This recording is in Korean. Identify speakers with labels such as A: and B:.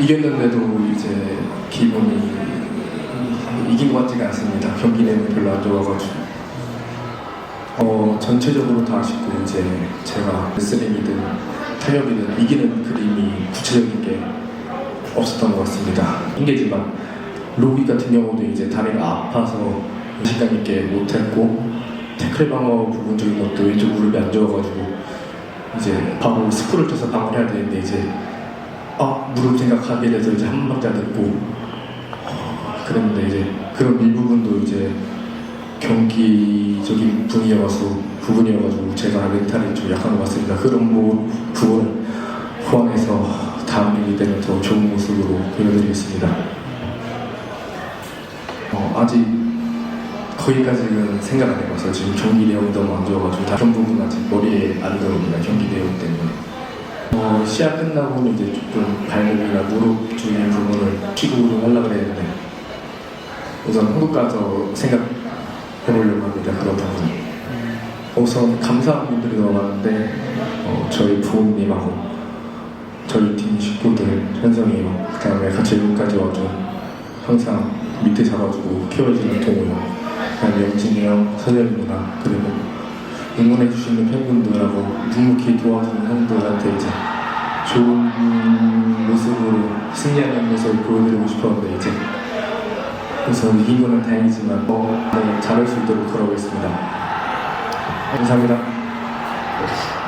A: 이겼는데도 이제 기분이 이긴 것 같지가 않습니다. 경기 내용이 별로 안 좋아가지고. 어, 전체적으로 다 아쉽고 이제 제가 레슬링이든 타협이든 이기는 그림이 구체적인 게 없었던 것 같습니다. 핑계지만 로비 같은 경우도 이제 다리가 아파서 시간 있게 못했고 태클 방어 부분적인 것도 왼쪽 무릎이 안 좋아가지고 이제 바로 스프를 쳐서 방어를 해야 되는데 이제 아 무릎 생각하게 돼서 이제 한 박자 듣고 어, 그랬는데 이제 그런 일부분도 이제 경기적인 분이어서 부분이어가지고 제가 멘탈이 좀 약한 것 같습니다. 그런 뭐 부분을 포함해서 다음 경기 때는 더 좋은 모습으로 보여드리겠습니다. 어, 아직 거기까지는 생각 안 해봐서 지금 경기 내용이 너무 안 좋아가지고 다른 부분 아직 머리에 안 들어옵니다. 경기 내용 때문에. 어, 시합 끝나고는 이제 조금 발목이나 무릎 쪽의 부분을 좀 하려고 그랬는데 우선 한국 가서 생각해보려고 합니다. 부분. 우선 감사한 분들이 너무 많은데 어, 저희 부모님하고 저희 팀 식구들 현성이 형, 그다음에 같이 여기까지 와줘 항상 밑에 잡아주고 키워주는 동호 형, 그다음에 영진이 형, 서재민 누나 그리고 응원해주시는 팬분들하고 묵묵히 도와주는 형들한테 이제 좋은 모습으로 승리하는 모습을 보여드리고 싶었는데 이제 그래서 이긴 거는 다행이지만 어, 네, 잘할 수 있도록 돌아오겠습니다. 감사합니다.